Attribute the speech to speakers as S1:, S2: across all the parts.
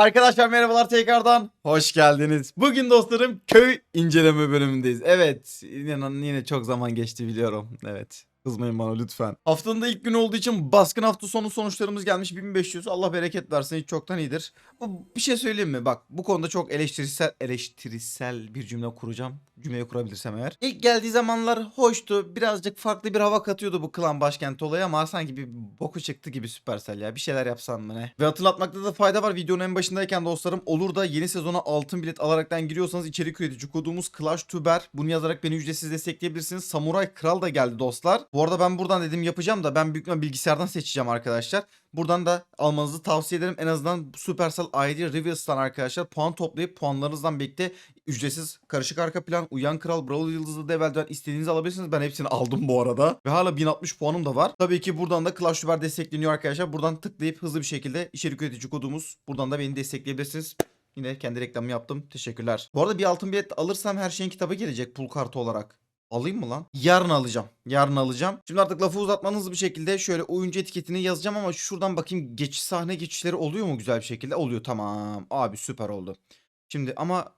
S1: Arkadaşlar merhabalar tekrardan. Hoş geldiniz. Bugün dostlarım köy inceleme bölümündeyiz. Evet inanın yine çok zaman geçti biliyorum. Evet. Kızmayın bana lütfen. Haftanın da ilk günü olduğu için baskın hafta sonu sonuçlarımız gelmiş 1500. Allah bereket versin hiç çoktan iyidir. Bir şey söyleyeyim mi? Bak bu konuda çok eleştirisel eleştirisel bir cümle kuracağım. Cümleyi kurabilirsem eğer. İlk geldiği zamanlar hoştu. Birazcık farklı bir hava katıyordu bu klan başkenti olayı ama sanki bir boku çıktı gibi Supercell ya. Bir şeyler yapsan mı ne? Ve hatırlatmakta da fayda var. Videonun en başındayken dostlarım olur da yeni sezona altın bilet alaraktan giriyorsanız içerik üretici kodumuz Clash Tuber. Bunu yazarak beni ücretsiz destekleyebilirsiniz. Samuray Kral da geldi dostlar. Bu arada ben buradan dedim yapacağım da ben büyük bilgisayardan seçeceğim arkadaşlar. Buradan da almanızı tavsiye ederim. En azından Supercell ID Reveals'tan arkadaşlar puan toplayıp puanlarınızdan birlikte ücretsiz karışık arka plan, uyan kral, brawl yıldızlı develden istediğinizi alabilirsiniz. Ben hepsini aldım bu arada. Ve hala 1060 puanım da var. Tabii ki buradan da Clash Royale destekleniyor arkadaşlar. Buradan tıklayıp hızlı bir şekilde içerik üretici kodumuz. Buradan da beni destekleyebilirsiniz. Yine kendi reklamımı yaptım. Teşekkürler. Bu arada bir altın bilet alırsam her şeyin kitabı gelecek pul kartı olarak. Alayım mı lan? Yarın alacağım. Yarın alacağım. Şimdi artık lafı uzatmanız bir şekilde şöyle oyuncu etiketini yazacağım ama şuradan bakayım geçiş sahne geçişleri oluyor mu güzel bir şekilde? Oluyor tamam. Abi süper oldu. Şimdi ama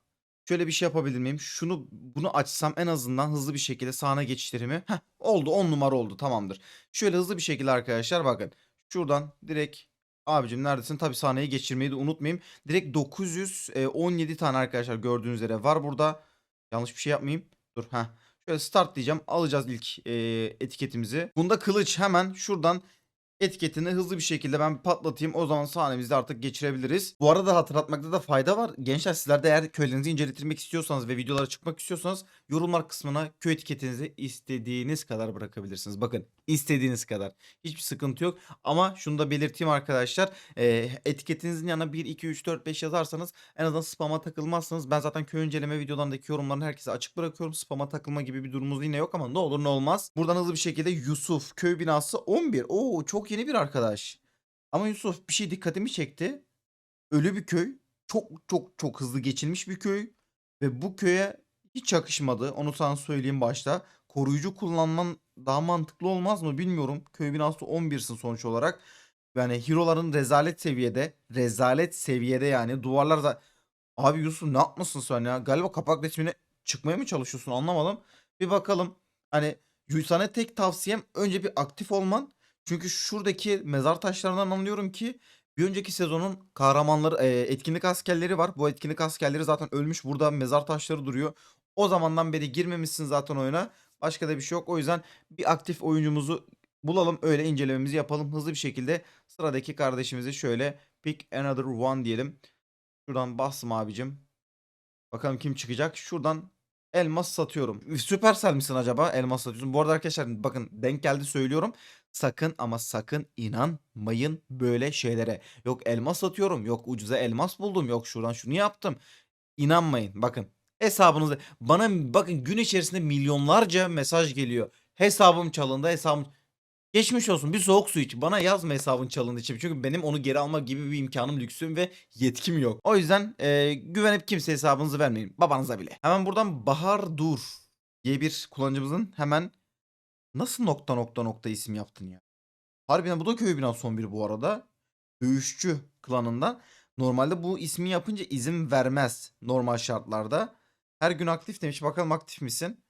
S1: şöyle bir şey yapabilir miyim? Şunu bunu açsam en azından hızlı bir şekilde sahne geçişlerimi. Heh, oldu 10 numara oldu tamamdır. Şöyle hızlı bir şekilde arkadaşlar bakın. Şuradan direkt Abicim neredesin? Tabii sahneyi geçirmeyi de unutmayayım. Direkt 917 tane arkadaşlar gördüğünüz üzere var burada. Yanlış bir şey yapmayayım. Dur ha. Şöyle start diyeceğim. Alacağız ilk e, etiketimizi. Bunda kılıç hemen şuradan etiketini hızlı bir şekilde ben patlatayım. O zaman sahnemizde artık geçirebiliriz. Bu arada hatırlatmakta da fayda var. Gençler sizler de eğer köylerinizi inceletirmek istiyorsanız ve videolara çıkmak istiyorsanız yorumlar kısmına köy etiketinizi istediğiniz kadar bırakabilirsiniz. Bakın istediğiniz kadar. Hiçbir sıkıntı yok. Ama şunu da belirteyim arkadaşlar. E, etiketinizin yanına 1, 2, 3, 4, 5 yazarsanız en azından spama takılmazsınız. Ben zaten köy inceleme videolarındaki yorumlarını herkese açık bırakıyorum. Spama takılma gibi bir durumumuz yine yok ama ne olur ne olmaz. Buradan hızlı bir şekilde Yusuf köy binası 11. Oo çok yeni bir arkadaş. Ama Yusuf bir şey dikkatimi çekti. Ölü bir köy. Çok çok çok hızlı geçilmiş bir köy. Ve bu köye hiç yakışmadı. Onu sana söyleyeyim başta. Koruyucu kullanman daha mantıklı olmaz mı bilmiyorum. Köy binası 11'sin sonuç olarak. Yani hero'ların rezalet seviyede. Rezalet seviyede yani. Duvarlar da... Abi Yusuf ne yapmasın sen ya? Galiba kapak resmine çıkmaya mı çalışıyorsun anlamadım. Bir bakalım. Hani sana tek tavsiyem önce bir aktif olman. Çünkü şuradaki mezar taşlarından anlıyorum ki bir önceki sezonun kahramanları, eee, etkinlik askerleri var. Bu etkinlik askerleri zaten ölmüş. Burada mezar taşları duruyor. O zamandan beri girmemişsin zaten oyuna. Başka da bir şey yok. O yüzden bir aktif oyuncumuzu bulalım. Öyle incelememizi yapalım. Hızlı bir şekilde sıradaki kardeşimizi şöyle pick another one diyelim. Şuradan bastım abicim. Bakalım kim çıkacak. Şuradan elmas satıyorum. Supercell misin acaba? Elmas satıyorsun. Bu arada arkadaşlar bakın denk geldi söylüyorum. Sakın ama sakın inanmayın böyle şeylere. Yok elmas satıyorum. Yok ucuza elmas buldum. Yok şuradan şunu yaptım. İnanmayın. Bakın hesabınızda bana bakın gün içerisinde milyonlarca mesaj geliyor. Hesabım çalındı. Hesabım Geçmiş olsun bir soğuk su iç. Bana yazma hesabın çalındığı için. Çünkü benim onu geri alma gibi bir imkanım, lüksüm ve yetkim yok. O yüzden e, güvenip kimse hesabınızı vermeyin. Babanıza bile. Hemen buradan Bahar Dur diye bir kullanıcımızın hemen nasıl nokta nokta nokta isim yaptın ya? Harbiden bu da köy binası son bir bu arada. Dövüşçü klanından. Normalde bu ismi yapınca izin vermez normal şartlarda. Her gün aktif demiş. Bakalım aktif misin?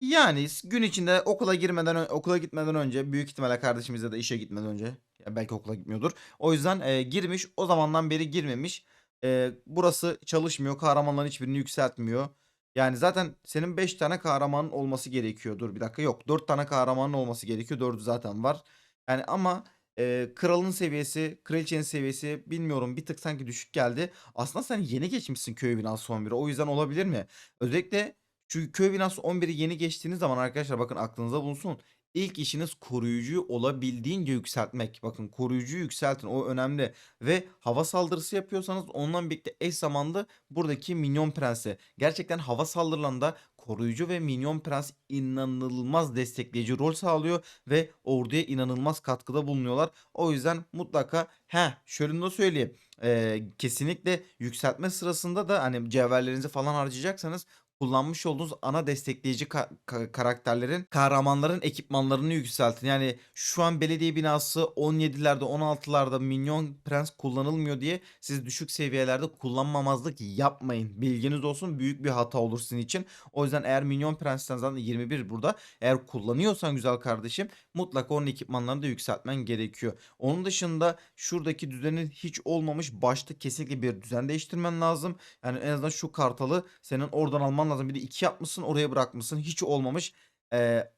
S1: Yani gün içinde okula girmeden okula gitmeden önce büyük ihtimalle kardeşimize de işe gitmeden önce ya belki okula gitmiyordur. O yüzden e, girmiş o zamandan beri girmemiş. E, burası çalışmıyor. Kahramanların hiçbirini yükseltmiyor. Yani zaten senin 5 tane kahramanın olması gerekiyor. Dur bir dakika yok 4 tane kahramanın olması gerekiyor. 4'ü zaten var. Yani ama e, kralın seviyesi, kraliçenin seviyesi bilmiyorum bir tık sanki düşük geldi. Aslında sen yeni geçmişsin köy binası 11'e. O yüzden olabilir mi? Özellikle şu köy binası 11'i yeni geçtiğiniz zaman arkadaşlar bakın aklınıza bulunsun. İlk işiniz koruyucuyu olabildiğince yükseltmek. Bakın koruyucuyu yükseltin o önemli. Ve hava saldırısı yapıyorsanız ondan birlikte eş zamanlı buradaki minyon prensi. Gerçekten hava saldırılarında koruyucu ve minyon prens inanılmaz destekleyici rol sağlıyor ve orduya inanılmaz katkıda bulunuyorlar. O yüzden mutlaka he şöyle de söyleyeyim. Ee, kesinlikle yükseltme sırasında da hani cevherlerinizi falan harcayacaksanız kullanmış olduğunuz ana destekleyici ka- ka- karakterlerin, kahramanların ekipmanlarını yükseltin. Yani şu an belediye binası 17'lerde 16'larda minyon prens kullanılmıyor diye siz düşük seviyelerde kullanmamazlık yapmayın. Bilginiz olsun büyük bir hata olur sizin için. O yüzden eğer minyon prensten zaten 21 burada eğer kullanıyorsan güzel kardeşim mutlaka onun ekipmanlarını da yükseltmen gerekiyor. Onun dışında şuradaki düzenin hiç olmamış başta kesinlikle bir düzen değiştirmen lazım. Yani en azından şu kartalı senin oradan alman lazım. Bir de iki yapmışsın oraya bırakmışsın. Hiç olmamış. Ee,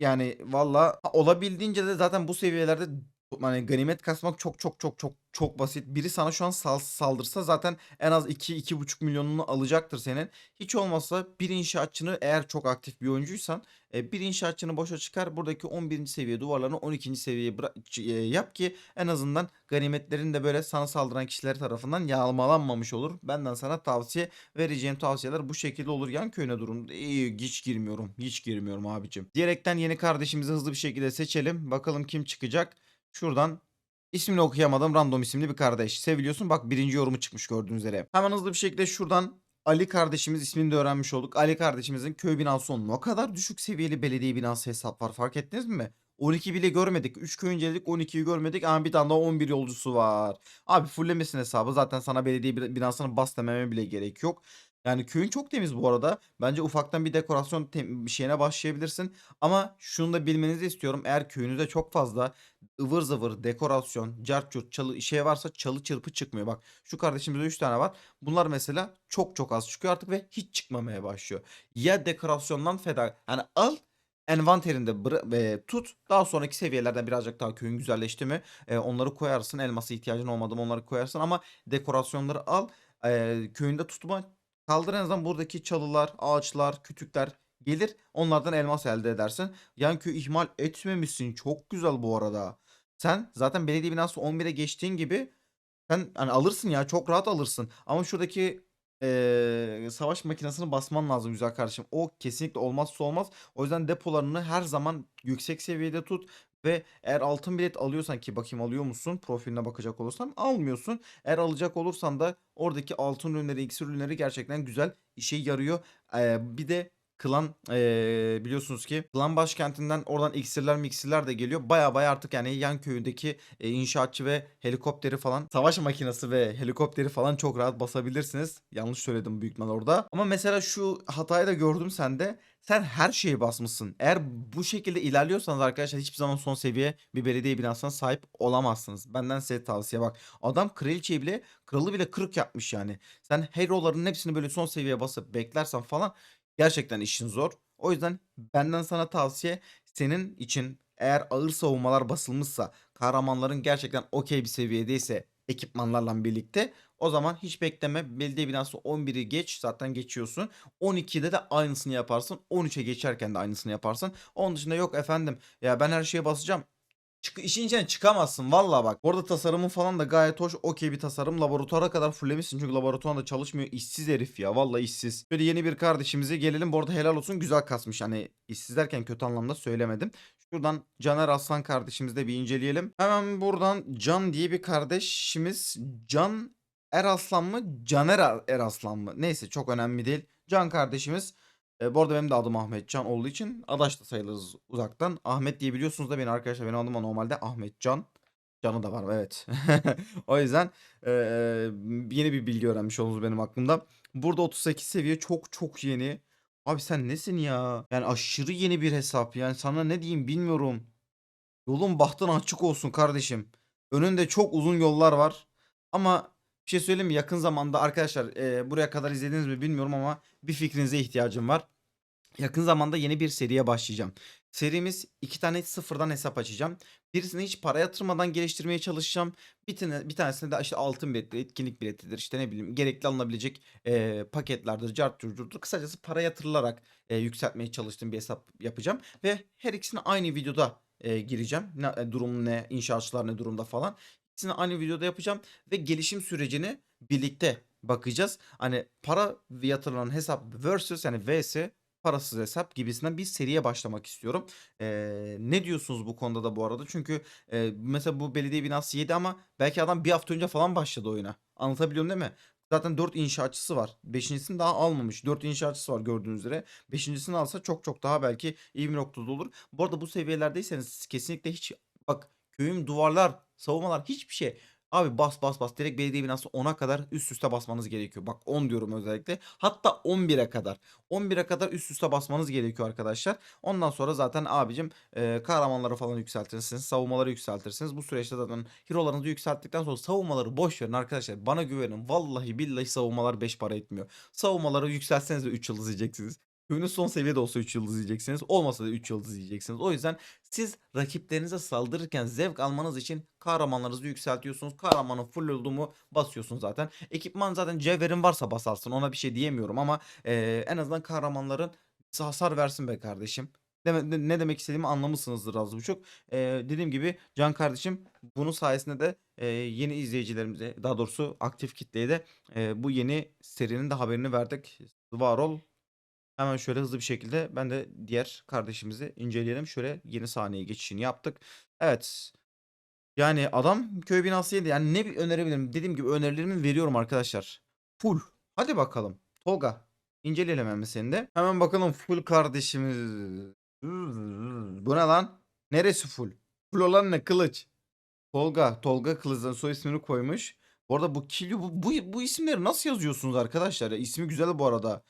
S1: yani valla olabildiğince de zaten bu seviyelerde hani ganimet kasmak çok çok çok çok çok basit. Biri sana şu an sal- saldırsa zaten en az 2-2,5 milyonunu alacaktır senin. Hiç olmazsa bir inşaatçını eğer çok aktif bir oyuncuysan e, bir inşaatçını boşa çıkar. Buradaki 11. seviye duvarlarını 12. seviyeye e, yap ki en azından ganimetlerin de böyle sana saldıran kişiler tarafından yağmalanmamış olur. Benden sana tavsiye vereceğim tavsiyeler bu şekilde olur. Yan köyüne durum iyi hiç girmiyorum. Hiç girmiyorum abicim. Diyerekten yeni kardeşimizi hızlı bir şekilde seçelim. Bakalım kim çıkacak. Şuradan ismini okuyamadığım random isimli bir kardeş. Seviliyorsun bak birinci yorumu çıkmış gördüğünüz üzere. Hemen hızlı bir şekilde şuradan Ali kardeşimiz ismini de öğrenmiş olduk. Ali kardeşimizin köy binası onun ne kadar düşük seviyeli belediye binası hesap var fark ettiniz mi? 12 bile görmedik. 3 köy inceledik 12'yi görmedik ama bir tane daha 11 yolcusu var. Abi fulllemesin hesabı zaten sana belediye bi- binasını bas dememe bile gerek yok. Yani köyün çok temiz bu arada. Bence ufaktan bir dekorasyon bir şeyine başlayabilirsin. Ama şunu da bilmenizi istiyorum. Eğer köyünüzde çok fazla ıvır zıvır, dekorasyon, cart curt, çalı şey varsa çalı çırpı çıkmıyor. Bak şu kardeşimizde 3 tane var. Bunlar mesela çok çok az çıkıyor artık ve hiç çıkmamaya başlıyor. Ya dekorasyondan feda yani al envanterinde bıra- e, tut. Daha sonraki seviyelerden birazcık daha köyün güzelleşti mi e, onları koyarsın. Elmasa ihtiyacın olmadı mı onları koyarsın ama dekorasyonları al. E, köyünde tutma. Kaldır en azından buradaki çalılar, ağaçlar, kütükler gelir. Onlardan elmas elde edersin. Yan köy ihmal etmemişsin. Çok güzel bu arada. Sen zaten belediye binası 11'e geçtiğin gibi sen hani alırsın ya çok rahat alırsın. Ama şuradaki eee, savaş makinesini basman lazım güzel kardeşim. O kesinlikle olmazsa olmaz. O yüzden depolarını her zaman yüksek seviyede tut. Ve eğer altın bilet alıyorsan ki bakayım alıyor musun? Profiline bakacak olursan almıyorsun. Eğer alacak olursan da oradaki altın ürünleri, iksir ürünleri gerçekten güzel işe yarıyor. Eee, bir de Klan eee, biliyorsunuz ki Klan başkentinden oradan iksirler miksirler de geliyor. Baya baya artık yani yan köyündeki e, inşaatçı ve helikopteri falan savaş makinesi ve helikopteri falan çok rahat basabilirsiniz. Yanlış söyledim büyük ihtimal orada. Ama mesela şu hatayı da gördüm sende. Sen her şeyi basmışsın. Eğer bu şekilde ilerliyorsanız arkadaşlar hiçbir zaman son seviye bir belediye binasına sahip olamazsınız. Benden size tavsiye bak. Adam kraliçeyi bile kralı bile kırık yapmış yani. Sen hero'ların hepsini böyle son seviyeye basıp beklersen falan gerçekten işin zor. O yüzden benden sana tavsiye senin için eğer ağır savunmalar basılmışsa kahramanların gerçekten okey bir seviyedeyse ekipmanlarla birlikte o zaman hiç bekleme. Belediye binası 11'i geç zaten geçiyorsun. 12'de de aynısını yaparsın. 13'e geçerken de aynısını yaparsın. Onun dışında yok efendim ya ben her şeye basacağım. Çık, işin içinden çıkamazsın valla bak. Bu arada tasarımın falan da gayet hoş. Okey bir tasarım. Laboratuvara kadar fullemişsin. Çünkü laboratuvarda çalışmıyor. İşsiz herif ya. Valla işsiz. Böyle yeni bir kardeşimize gelelim. Bu arada helal olsun güzel kasmış. Hani işsiz derken kötü anlamda söylemedim. Şuradan Caner Aslan kardeşimizi de bir inceleyelim. Hemen buradan Can diye bir kardeşimiz. Can Eraslan mı? Caner Er- Eraslan mı? Neyse çok önemli değil. Can kardeşimiz. E, bu arada benim de adım Ahmet Can olduğu için adaş da sayılırız uzaktan. Ahmet diye biliyorsunuz da beni arkadaşlar benim adım normalde Ahmet Can. Canı da var evet. o yüzden e, yeni bir bilgi öğrenmiş oldunuz benim aklımda. Burada 38 seviye çok çok yeni. Abi sen nesin ya? Yani aşırı yeni bir hesap. Yani sana ne diyeyim bilmiyorum. Yolun bahtın açık olsun kardeşim. Önünde çok uzun yollar var. Ama bir şey söyleyeyim mi? Yakın zamanda arkadaşlar e, buraya kadar izlediniz mi bilmiyorum ama bir fikrinize ihtiyacım var. Yakın zamanda yeni bir seriye başlayacağım. Serimiz iki tane sıfırdan hesap açacağım. Birisini hiç para yatırmadan geliştirmeye çalışacağım. Bir, tane, bir tanesinde de işte altın biletli, etkinlik biletidir. işte ne bileyim gerekli alınabilecek e, paketlerdir, cart curcurdur. Kısacası para yatırılarak e, yükseltmeye çalıştığım bir hesap yapacağım. Ve her ikisini aynı videoda e, gireceğim. Ne, e, durum ne, inşaatçılar ne durumda falan. İkisini aynı videoda yapacağım. Ve gelişim sürecini birlikte bakacağız. Hani para yatırılan hesap versus yani vs parasız hesap gibisinden bir seriye başlamak istiyorum. Eee, ne diyorsunuz bu konuda da bu arada? Çünkü eee, mesela bu belediye binası 7 ama belki adam bir hafta önce falan başladı oyuna. Anlatabiliyorum değil mi? Zaten 4 inşaatçısı var. Beşincisini daha almamış. 4 inşaatçısı var gördüğünüz üzere. Beşincisini alsa çok çok daha belki iyi bir noktada olur. Bu arada bu seviyelerdeyseniz kesinlikle hiç bak köyün duvarlar, savunmalar hiçbir şey. Abi bas bas bas direkt belediye binası 10'a kadar üst üste basmanız gerekiyor. Bak 10 diyorum özellikle. Hatta 11'e kadar. 11'e kadar üst üste basmanız gerekiyor arkadaşlar. Ondan sonra zaten abicim e, kahramanları falan yükseltirsiniz. Savunmaları yükseltirsiniz. Bu süreçte zaten hero'larınızı yükselttikten sonra savunmaları boş verin arkadaşlar. Bana güvenin. Vallahi billahi savunmalar 5 para etmiyor. Savunmaları yükseltseniz de 3 yıldız yiyeceksiniz. Köyünüz son seviyede olsa 3 yıldız yiyeceksiniz. Olmasa da 3 yıldız yiyeceksiniz. O yüzden siz rakiplerinize saldırırken zevk almanız için kahramanlarınızı yükseltiyorsunuz. Kahramanın full olduğumu basıyorsun zaten. Ekipman zaten cevherin varsa basarsın. Ona bir şey diyemiyorum ama eee, en azından kahramanların hasar versin be kardeşim. Deme- ne demek istediğimi anlamışsınızdır az buçuk. Eee, dediğim gibi Can kardeşim bunun sayesinde de eee, yeni izleyicilerimize daha doğrusu aktif kitleye de eee, bu yeni serinin de haberini verdik. Var ol. Hemen şöyle hızlı bir şekilde ben de diğer kardeşimizi inceleyelim. Şöyle yeni sahneye geçişini yaptık. Evet. Yani adam köy binası yedi. Yani ne önerebilirim? Dediğim gibi önerilerimi veriyorum arkadaşlar. Full. Hadi bakalım. Tolga. inceleyelim hemen seni de. Hemen bakalım full kardeşimiz. Bu ne lan? Neresi full? Full olan ne? Kılıç. Tolga. Tolga Kılıç'ın soy ismini koymuş. Bu arada bu Kilyo bu, bu, bu isimleri nasıl yazıyorsunuz arkadaşlar? Ya, ismi güzel bu arada.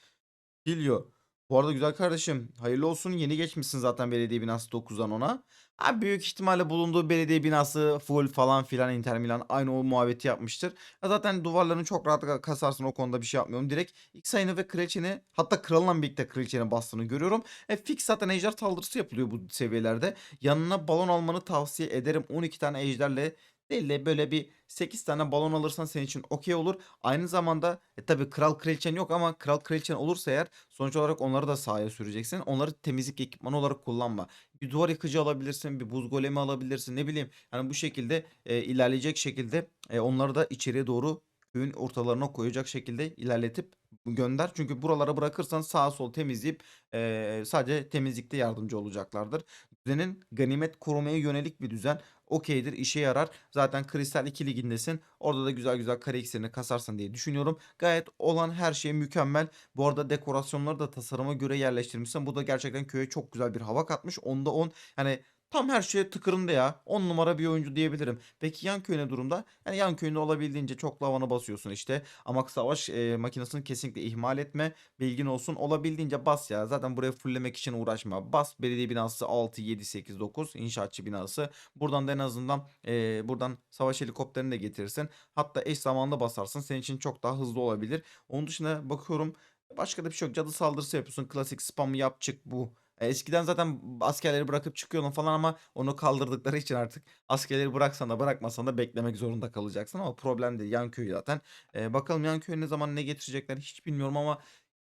S1: Kilyo. Bu arada güzel kardeşim hayırlı olsun yeni geçmişsin zaten belediye binası 9'dan ona. Ha, büyük ihtimalle bulunduğu belediye binası full falan filan Inter Milan aynı o muhabbeti yapmıştır. Ya zaten duvarlarını çok rahat ka- kasarsın o konuda bir şey yapmıyorum. Direkt X ayını ve kraliçeni hatta kralla birlikte kraliçeni bastığını görüyorum. E fix zaten ejder saldırısı yapılıyor bu seviyelerde. Yanına balon almanı tavsiye ederim. 12 tane ejderle değil de böyle bir 8 tane balon alırsan senin için okey olur. Aynı zamanda e, tabii kral kraliçen yok ama kral kraliçen olursa eğer sonuç olarak onları da sahaya süreceksin. Onları temizlik ekipmanı olarak kullanma. Bir duvar yıkıcı alabilirsin, bir buz golemi alabilirsin ne bileyim. Yani bu şekilde e, ilerleyecek şekilde e, onları da içeriye doğru köyün ortalarına koyacak şekilde ilerletip gönder. Çünkü buralara bırakırsan sağa sol temizleyip e, sadece temizlikte yardımcı olacaklardır. Düzenin ganimet korumaya yönelik bir düzen okeydir, işe yarar. Zaten Kristal 2 ligindesin. Orada da güzel güzel kare iksirini kasarsın diye düşünüyorum. Gayet olan her şey mükemmel. Bu arada dekorasyonları da tasarıma göre yerleştirmişsin. Bu da gerçekten köye çok güzel bir hava katmış. Onda 10. Yani tam her şey tıkırında ya. 10 numara bir oyuncu diyebilirim. Peki yan köy ne durumda? Yani yan köyünde olabildiğince çok lavanı basıyorsun işte. Ama savaş e, makinesini kesinlikle ihmal etme. Bilgin olsun. Olabildiğince bas ya. Zaten buraya fulllemek için uğraşma. Bas belediye binası 6, 7, 8, 9. inşaatçı binası. Buradan da en azından e, buradan savaş helikopterini de getirirsin. Hatta eş zamanlı basarsın. Senin için çok daha hızlı olabilir. Onun dışında bakıyorum başka da bir şey yok. Cadı saldırısı yapıyorsun. Klasik spamı yap çık bu. E, eskiden zaten askerleri bırakıp çıkıyordun falan ama onu kaldırdıkları için artık askerleri bıraksan da bırakmasan da beklemek zorunda kalacaksın ama problem değil. Yan köy zaten. E, bakalım yan köy ne zaman ne getirecekler hiç bilmiyorum ama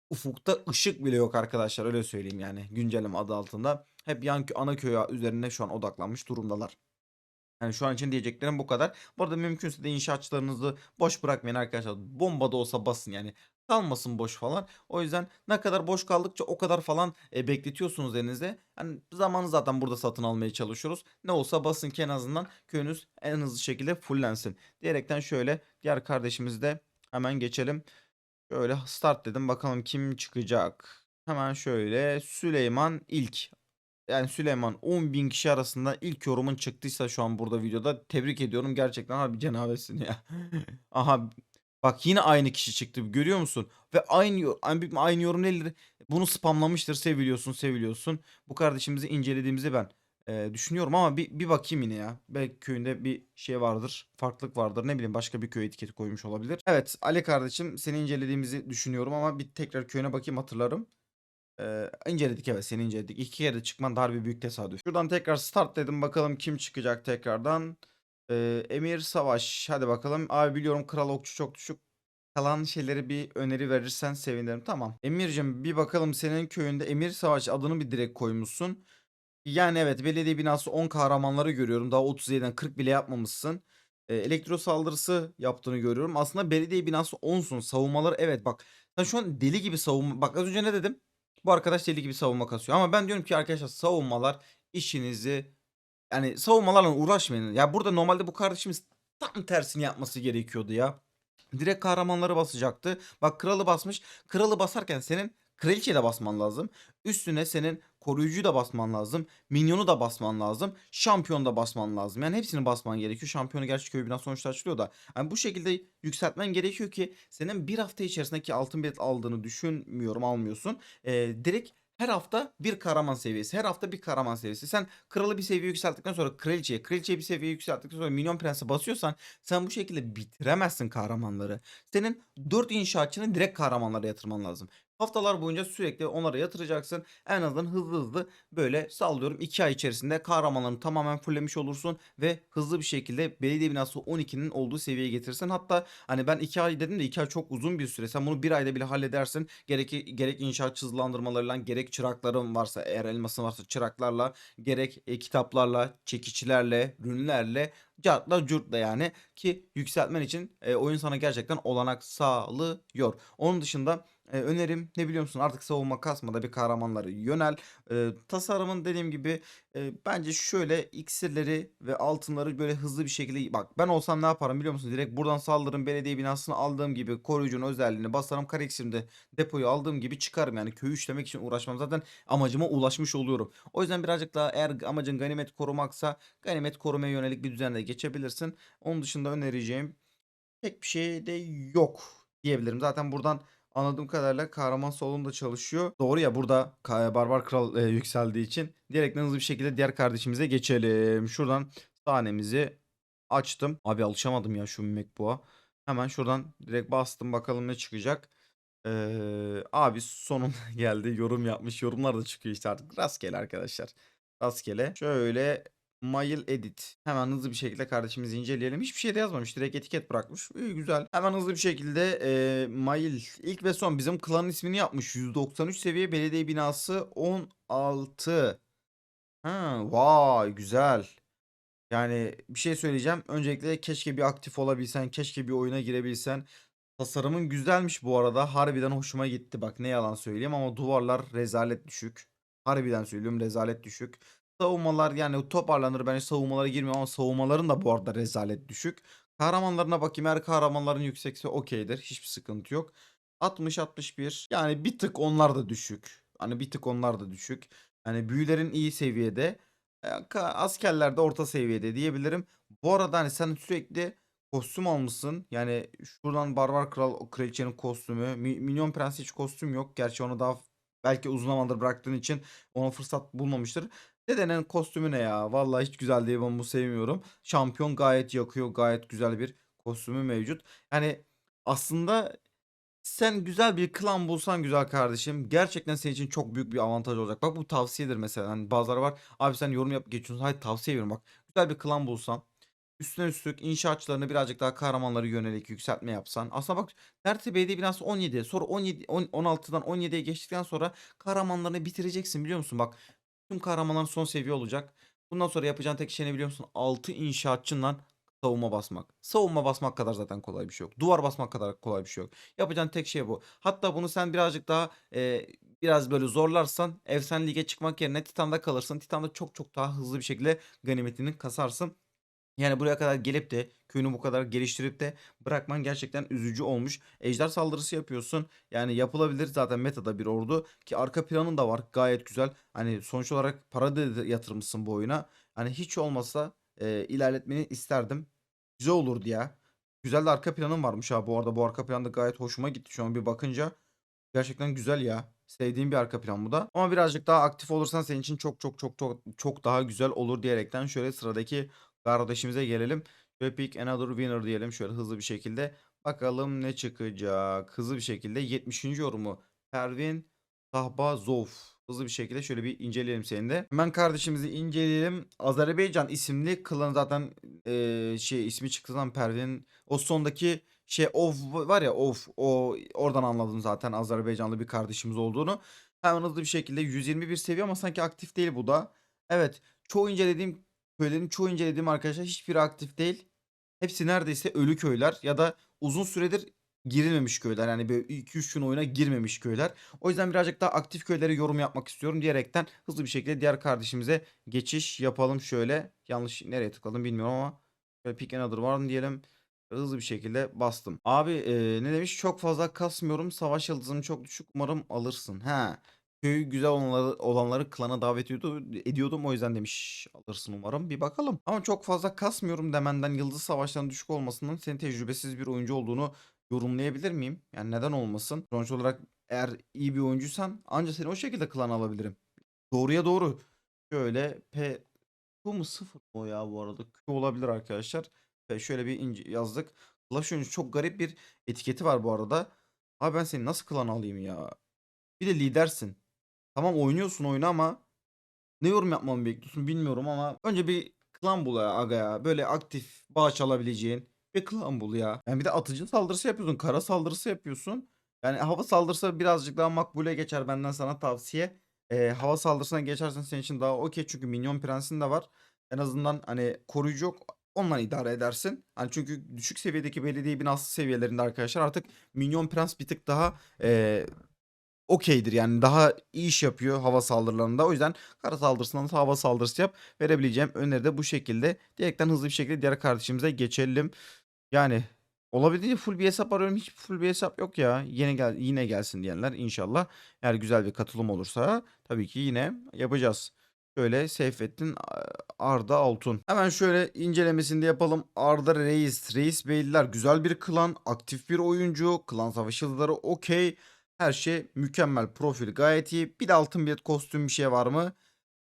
S1: ufukta ışık bile yok arkadaşlar öyle söyleyeyim yani güncelleme adı altında. Hep yan kö- ana köy üzerine şu an odaklanmış durumdalar. Yani şu an için diyeceklerim bu kadar. Bu arada mümkünse de inşaatçılarınızı boş bırakmayın arkadaşlar. Bomba da olsa basın yani. Kalmasın boş falan. O yüzden ne kadar boş kaldıkça o kadar falan e, bekletiyorsunuz elinizde. Yani zamanı zaten burada satın almaya çalışıyoruz. Ne olsa basın ki en azından köyünüz en hızlı şekilde fullensin. Diyerekten şöyle diğer kardeşimizi de hemen geçelim. Şöyle start dedim bakalım kim çıkacak. Hemen şöyle Süleyman ilk yani Süleyman 10 bin kişi arasında ilk yorumun çıktıysa şu an burada videoda tebrik ediyorum. Gerçekten abi cenabesin ya. Aha bak yine aynı kişi çıktı görüyor musun? Ve aynı aynı, yorum değildir. Bunu spamlamıştır seviliyorsun seviliyorsun. Bu kardeşimizi incelediğimizi ben e, düşünüyorum ama bir, bir bakayım yine ya. Belki köyünde bir şey vardır. Farklılık vardır. Ne bileyim başka bir köy etiketi koymuş olabilir. Evet Ali kardeşim seni incelediğimizi düşünüyorum ama bir tekrar köyüne bakayım hatırlarım. Ee, inceledik evet seni inceledik. İki kere çıkman dar bir büyük tesadüf. Şuradan tekrar start dedim bakalım kim çıkacak tekrardan. Ee, Emir Savaş hadi bakalım. Abi biliyorum Kral Okçu çok düşük. Kalan şeyleri bir öneri verirsen sevinirim. Tamam. Emir'cim bir bakalım senin köyünde Emir Savaş adını bir direkt koymuşsun. Yani evet belediye binası 10 kahramanları görüyorum. Daha 37'den 40 bile yapmamışsın. Ee, elektro saldırısı yaptığını görüyorum. Aslında belediye binası 10'sun. Savunmaları evet bak. Sen şu an deli gibi savunma. Bak az önce ne dedim? Bu arkadaş deli gibi savunma kasıyor. Ama ben diyorum ki arkadaşlar savunmalar işinizi yani savunmalarla uğraşmayın. Ya burada normalde bu kardeşimiz tam tersini yapması gerekiyordu ya. direkt kahramanları basacaktı. Bak kralı basmış. Kralı basarken senin kraliçeyi de basman lazım. Üstüne senin koruyucuyu da basman lazım. Minyonu da basman lazım. Şampiyon da basman lazım. Yani hepsini basman gerekiyor. Şampiyonu gerçi köy binası sonuçta açılıyor da. Yani bu şekilde yükseltmen gerekiyor ki senin bir hafta içerisindeki altın bilet aldığını düşünmüyorum almıyorsun. Ee, direkt her hafta bir kahraman seviyesi. Her hafta bir kahraman seviyesi. Sen kralı bir seviye yükselttikten sonra kraliçeye, kraliçeye bir seviye yükselttikten sonra minyon prensi basıyorsan sen bu şekilde bitiremezsin kahramanları. Senin 4 inşaatçını direkt kahramanlara yatırman lazım. Haftalar boyunca sürekli onlara yatıracaksın. En azından hızlı hızlı böyle sallıyorum 2 ay içerisinde kahramanlarını tamamen fulllemiş olursun ve hızlı bir şekilde belediye binası 12'nin olduğu seviyeye getirsin. Hatta hani ben 2 ay dedim de 2 ay çok uzun bir süre. Sen bunu 1 ayda bile halledersin. Gerek gerek inşaat hızlandırmalarıyla gerek çırakların varsa eğer elmasın varsa çıraklarla gerek e, kitaplarla, çekiçlerle, rünlerle cartla curtla yani ki yükseltmen için e, oyun sana gerçekten olanak sağlıyor. Onun dışında e, önerim ne biliyor musun artık savunma kasmada bir kahramanlara yönel. E, tasarımın dediğim gibi e, bence şöyle iksirleri ve altınları böyle hızlı bir şekilde bak ben olsam ne yaparım biliyor musun? Direkt buradan saldırırım belediye binasını aldığım gibi koruyucunun özelliğini basarım kare iksirimde depoyu aldığım gibi çıkarım yani köyü işlemek için uğraşmam zaten amacıma ulaşmış oluyorum. O yüzden birazcık daha eğer amacın ganimet korumaksa ganimet korumaya yönelik bir düzenle geçebilirsin. Onun dışında önereceğim pek bir şey de yok diyebilirim. Zaten buradan anladığım kadarıyla kahraman solunda çalışıyor. Doğru ya burada Barbar Kral e, yükseldiği için direkt hızlı bir şekilde diğer kardeşimize geçelim. Şuradan sahnemizi açtım. Abi alışamadım ya şu MacBook'a. Hemen şuradan direkt bastım bakalım ne çıkacak. Ee, abi sonunda geldi yorum yapmış. Yorumlar da çıkıyor işte artık. Rastgele arkadaşlar. Rastgele. Şöyle Mail Edit. Hemen hızlı bir şekilde kardeşimizi inceleyelim. Hiçbir şey de yazmamış. Direkt etiket bırakmış. İyi güzel. Hemen hızlı bir şekilde e, Mail ilk ve son bizim klanın ismini yapmış. 193 seviye belediye binası 16. Ha, vay güzel. Yani bir şey söyleyeceğim. Öncelikle keşke bir aktif olabilsen, keşke bir oyuna girebilsen. Tasarımın güzelmiş bu arada. Harbiden hoşuma gitti. Bak ne yalan söyleyeyim ama duvarlar rezalet düşük. Harbiden söylüyorum rezalet düşük. Savunmalar yani toparlanır. Bence savunmalara girmiyor ama savunmaların da bu arada rezalet düşük. Kahramanlarına bakayım. Her kahramanların yüksekse okeydir. Hiçbir sıkıntı yok. 60-61 yani bir tık onlar da düşük. Hani bir tık onlar da düşük. Hani büyülerin iyi seviyede. e, Askerler de orta seviyede diyebilirim. Bu arada hani sen sürekli kostüm almışsın. Yani şuradan Barbar Kral kraliçenin kostümü. Mi- Minyon Prens hiç kostüm yok. Gerçi onu daha belki uzun zamandır bıraktığın için ona fırsat bulmamıştır. Dedenin kostümü ne ya? Vallahi hiç güzel değil ben bu sevmiyorum. Şampiyon gayet yakıyor. Gayet güzel bir kostümü mevcut. Yani aslında sen güzel bir klan bulsan güzel kardeşim. Gerçekten senin için çok büyük bir avantaj olacak. Bak bu tavsiyedir mesela. Hani bazıları var. Abi sen yorum yap geçiyorsun. Hayır tavsiye veriyorum bak. Güzel bir klan bulsan. Üstüne üstlük inşaatçılarını birazcık daha kahramanlara yönelik yükseltme yapsan. Aslında bak Nerede Belediye binası 17. Sonra 17 on- 16'dan 17'ye geçtikten sonra kahramanlarını bitireceksin biliyor musun? Bak tüm kahramanların son seviye olacak. Bundan sonra yapacağın tek şey ne biliyor musun? 6 inşaatçından savunma basmak. Savunma basmak kadar zaten kolay bir şey yok. Duvar basmak kadar kolay bir şey yok. Yapacağın tek şey bu. Hatta bunu sen birazcık daha e, biraz böyle zorlarsan efsane lige çıkmak yerine Titan'da kalırsın. Titan'da çok çok daha hızlı bir şekilde ganimetini kasarsın. Yani buraya kadar gelip de köyünü bu kadar geliştirip de bırakman gerçekten üzücü olmuş. Ejder saldırısı yapıyorsun. Yani yapılabilir zaten metada bir ordu ki arka planın da var gayet güzel. Hani sonuç olarak para da yatırmışsın bu oyuna. Hani hiç olmasa e, ilerletmeni isterdim. Güzel olurdu ya. Güzel de arka planın varmış ha bu arada. Bu arka plan da gayet hoşuma gitti şu an bir bakınca. Gerçekten güzel ya. Sevdiğim bir arka plan bu da. Ama birazcık daha aktif olursan senin için çok çok çok çok çok daha güzel olur diyerekten şöyle sıradaki kardeşimize gelelim. Şöyle pick another winner diyelim şöyle hızlı bir şekilde. Bakalım ne çıkacak. Hızlı bir şekilde 70. yorumu Pervin Tahbazov. Hızlı bir şekilde şöyle bir inceleyelim seni de. Hemen kardeşimizi inceleyelim. Azerbaycan isimli klan zaten eee, şey ismi çıktığı zaman Pervin o sondaki şey of var ya of o oradan anladım zaten Azerbaycanlı bir kardeşimiz olduğunu. Hemen hızlı bir şekilde 121 seviye ama sanki aktif değil bu da. Evet çoğu incelediğim köylerin çoğu incelediğim arkadaşlar hiçbiri aktif değil. Hepsi neredeyse ölü köyler ya da uzun süredir girilmemiş köyler. Yani böyle 2-3 gün oyuna girmemiş köyler. O yüzden birazcık daha aktif köylere yorum yapmak istiyorum diyerekten hızlı bir şekilde diğer kardeşimize geçiş yapalım şöyle. Yanlış nereye tıkladım bilmiyorum ama şöyle pick another var mı diyelim. Hızlı bir şekilde bastım. Abi e, ne demiş? Çok fazla kasmıyorum. Savaş yıldızım çok düşük. Umarım alırsın. He. Köyü güzel olanları, olanları klana davet ediyordu, ediyordum. O yüzden demiş alırsın umarım. Bir bakalım. Ama çok fazla kasmıyorum demenden yıldız savaşlarının düşük olmasından senin tecrübesiz bir oyuncu olduğunu yorumlayabilir miyim? Yani neden olmasın? Sonuç olarak eğer iyi bir oyuncuysan ancak seni o şekilde klan alabilirim. Doğruya doğru. Şöyle P bu mu sıfır mı o ya bu arada? Q olabilir arkadaşlar. Ve şöyle bir ince yazdık. Clash oyuncu çok garip bir etiketi var bu arada. Abi ben seni nasıl klan alayım ya? Bir de lidersin. Tamam oynuyorsun oyunu ama ne yorum yapmamı bekliyorsun bilmiyorum ama önce bir klan bul ya aga ya. Böyle aktif bağış alabileceğin bir klan bul ya. Yani bir de atıcı saldırısı yapıyorsun. Kara saldırısı yapıyorsun. Yani hava saldırısı birazcık daha makbule geçer benden sana tavsiye. Ee, hava saldırısına geçersen senin için daha okey çünkü minyon prensin de var. En azından hani koruyucu yok. Onunla idare edersin. Hani çünkü düşük seviyedeki belediye binası seviyelerinde arkadaşlar artık minyon prens bir tık daha eee okeydir. Yani daha iyi iş yapıyor hava saldırılarında. O yüzden kara saldırısından da hava saldırısı yap. Verebileceğim öneri de bu şekilde. Direkten hızlı bir şekilde diğer kardeşimize geçelim. Yani olabildiğince full bir hesap arıyorum. Hiç full bir hesap yok ya. Yine gel yine gelsin diyenler inşallah. Eğer güzel bir katılım olursa tabii ki yine yapacağız. Şöyle Seyfettin A- Arda Altun. Hemen şöyle incelemesini de yapalım. Arda Reis, Reis Beyliler güzel bir klan, aktif bir oyuncu, klan savaş yıldızları okey. Her şey mükemmel, profil gayet iyi. Bir de altın bilet kostüm bir şey var mı?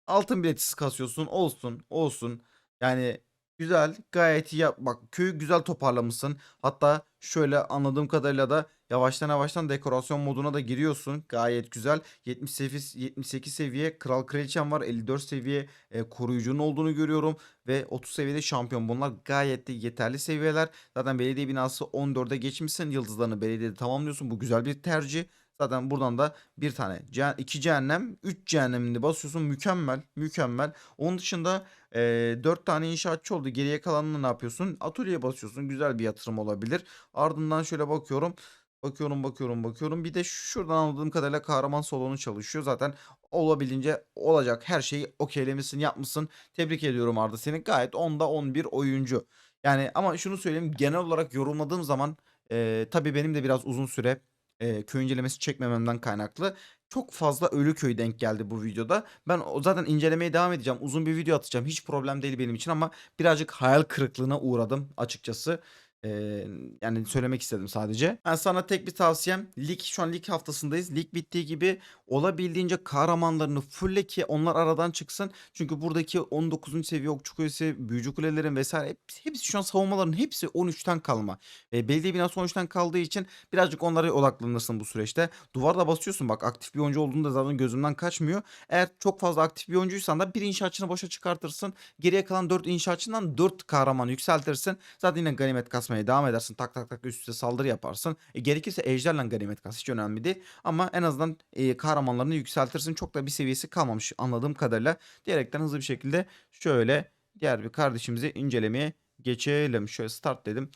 S1: Altın biletsiz kasıyorsun. Olsun, olsun. Yani güzel, gayet iyi. Bak köyü güzel toparlamışsın. Hatta şöyle anladığım kadarıyla da yavaştan yavaştan dekorasyon moduna da giriyorsun. Gayet güzel. 78 78 seviye kral kraliçem var. 54 seviye e, koruyucunun olduğunu görüyorum ve 30 seviyede şampiyon. Bunlar gayet de yeterli seviyeler. Zaten belediye binası 14'e geçmişsin. Yıldızlarını belediyede tamamlıyorsun. Bu güzel bir tercih. Zaten buradan da bir tane, iki cehennem, üç cehennemini basıyorsun. Mükemmel, mükemmel. Onun dışında eee 4 tane inşaatçı oldu. Geriye kalanını ne yapıyorsun? Atölyeye basıyorsun. Güzel bir yatırım olabilir. Ardından şöyle bakıyorum. Bakıyorum, bakıyorum, bakıyorum. Bir de şuradan anladığım kadarıyla kahraman salonu çalışıyor. Zaten olabildiğince olacak her şeyi okeylemişsin, yapmışsın. Tebrik ediyorum Arda seni. Gayet 10'da 11 oyuncu. Yani ama şunu söyleyeyim genel olarak yorumladığım zaman eee tabii benim de biraz uzun süre eee, köy incelemesi çekmememden kaynaklı çok fazla ölü köy denk geldi bu videoda. Ben zaten incelemeye devam edeceğim. Uzun bir video atacağım. Hiç problem değil benim için ama birazcık hayal kırıklığına uğradım açıkçası. Eee, yani söylemek istedim sadece. Ben sana tek bir tavsiyem. Lig şu an lig haftasındayız. Lig bittiği gibi olabildiğince kahramanlarını fulle ki onlar aradan çıksın. Çünkü buradaki 19. seviye okçu kulesi, büyücü kulelerin vesaire hepsi, hepsi şu an savunmaların hepsi 13'ten kalma. E, belediye binası 13'ten kaldığı için birazcık onlara odaklanırsın bu süreçte. Duvarda basıyorsun bak aktif bir oyuncu olduğunda zaten gözümden kaçmıyor. Eğer çok fazla aktif bir oyuncuysan da bir inşaatçını boşa çıkartırsın. Geriye kalan 4 inşaatçından 4 kahraman yükseltirsin. Zaten yine ganimet kasmaya devam edersin. Tak tak tak üst üste saldırı yaparsın. E, gerekirse ejderle ganimet kas hiç önemli değil. Ama en azından e, kahramanlarını yükseltirsin. Çok da bir seviyesi kalmamış anladığım kadarıyla. Diyerekten hızlı bir şekilde şöyle diğer bir kardeşimizi incelemeye geçelim. Şöyle start dedim.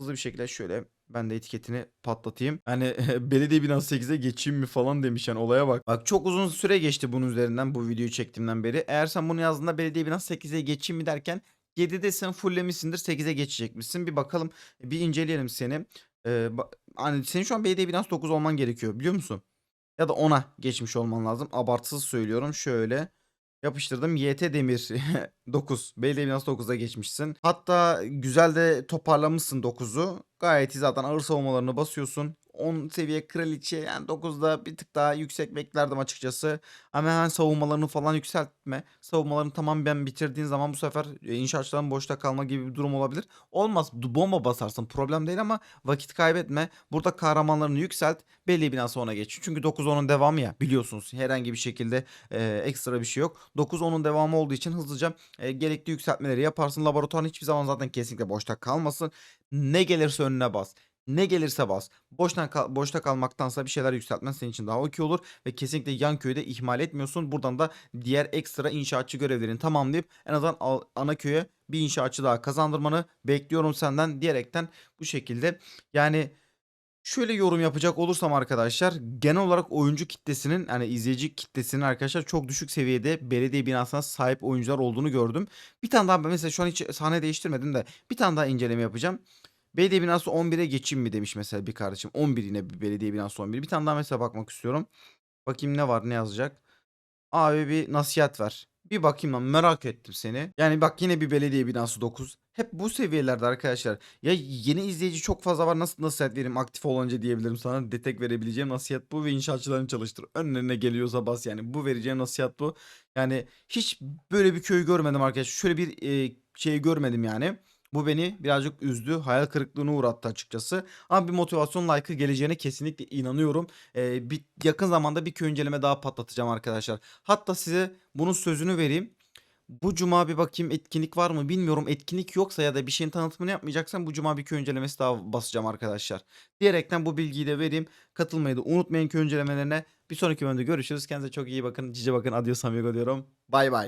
S1: Hızlı bir şekilde şöyle ben de etiketini patlatayım. Hani belediye binası 8'e geçeyim mi falan demiş yani olaya bak. Bak çok uzun süre geçti bunun üzerinden bu videoyu çektiğimden beri. Eğer sen bunu yazdığında belediye binası 8'e geçeyim mi derken 7'de sen fulllemişsindir 8'e geçecekmişsin. Bir bakalım bir inceleyelim seni. Ee, hani senin şu an belediye binası 9 olman gerekiyor biliyor musun? Ya da 10'a geçmiş olman lazım. Abartısız söylüyorum. Şöyle yapıştırdım. YT Demir 9. Belediye binası 9'a geçmişsin. Hatta güzel de toparlamışsın 9'u. Gayet iyi zaten ağır savunmalarını basıyorsun. 10 seviye kraliçe yani 9'da bir tık daha yüksek beklerdim açıkçası. Ama hemen savunmalarını falan yükseltme. Savunmalarını tamam ben bitirdiğin zaman bu sefer e, inşaatçıların boşta kalma gibi bir durum olabilir. Olmaz bomba basarsın problem değil ama vakit kaybetme. Burada kahramanlarını yükselt. Belli binası ona geç. Çünkü 9-10'un devamı ya biliyorsunuz. Herhangi bir şekilde e, ekstra bir şey yok. 9-10'un devamı olduğu için hızlıca e, gerekli yükseltmeleri yaparsın. Laboratuvarın hiçbir zaman zaten kesinlikle boşta kalmasın. Ne gelirse önüne bas. Ne gelirse bas. Boştan kal- boşta kalmaktansa bir şeyler yükseltmen senin için daha okey olur ve kesinlikle yan köyü de ihmal etmiyorsun. Buradan da diğer ekstra inşaatçı görevlerini tamamlayıp en azından ana köye bir inşaatçı daha kazandırmanı bekliyorum senden diyerekten bu şekilde yani Şöyle yorum yapacak olursam arkadaşlar genel olarak oyuncu kitlesinin yani izleyici kitlesinin arkadaşlar çok düşük seviyede belediye binasına sahip oyuncular olduğunu gördüm. Bir tane daha mesela şu an hiç sahne değiştirmedim de bir tane daha inceleme yapacağım. Belediye binası 11'e geçeyim mi demiş mesela bir kardeşim. 11 yine bir belediye binası 11. Bir tane daha mesela bakmak istiyorum. Bakayım ne var ne yazacak. Abi bir nasihat ver. Bir bakayım lan merak ettim seni. Yani bak yine bir belediye binası 9. Hep bu seviyelerde arkadaşlar. Ya yeni izleyici çok fazla var. Nasıl nasihat vereyim aktif olunca diyebilirim sana. Detek verebileceğim nasihat bu ve inşaatçılarını çalıştır. Önlerine geliyorsa bas yani. Bu vereceğim nasihat bu. Yani hiç böyle bir köy görmedim arkadaşlar. Şöyle bir e, şey görmedim yani. Bu beni birazcık üzdü. Hayal kırıklığına uğrattı açıkçası. Ama bir motivasyon like'ı geleceğine kesinlikle inanıyorum. Ee, bir, yakın zamanda bir köy inceleme daha patlatacağım arkadaşlar. Hatta size bunun sözünü vereyim. Bu cuma bir bakayım etkinlik var mı bilmiyorum. Etkinlik yoksa ya da bir şeyin tanıtımını yapmayacaksam bu cuma bir köy incelemesi daha basacağım arkadaşlar. Diyerekten bu bilgiyi de vereyim. Katılmayı da unutmayın köy incelemelerine. Bir sonraki bölümde görüşürüz. Kendinize çok iyi bakın. Cice bakın. Adios amigo diyorum. Bay bay.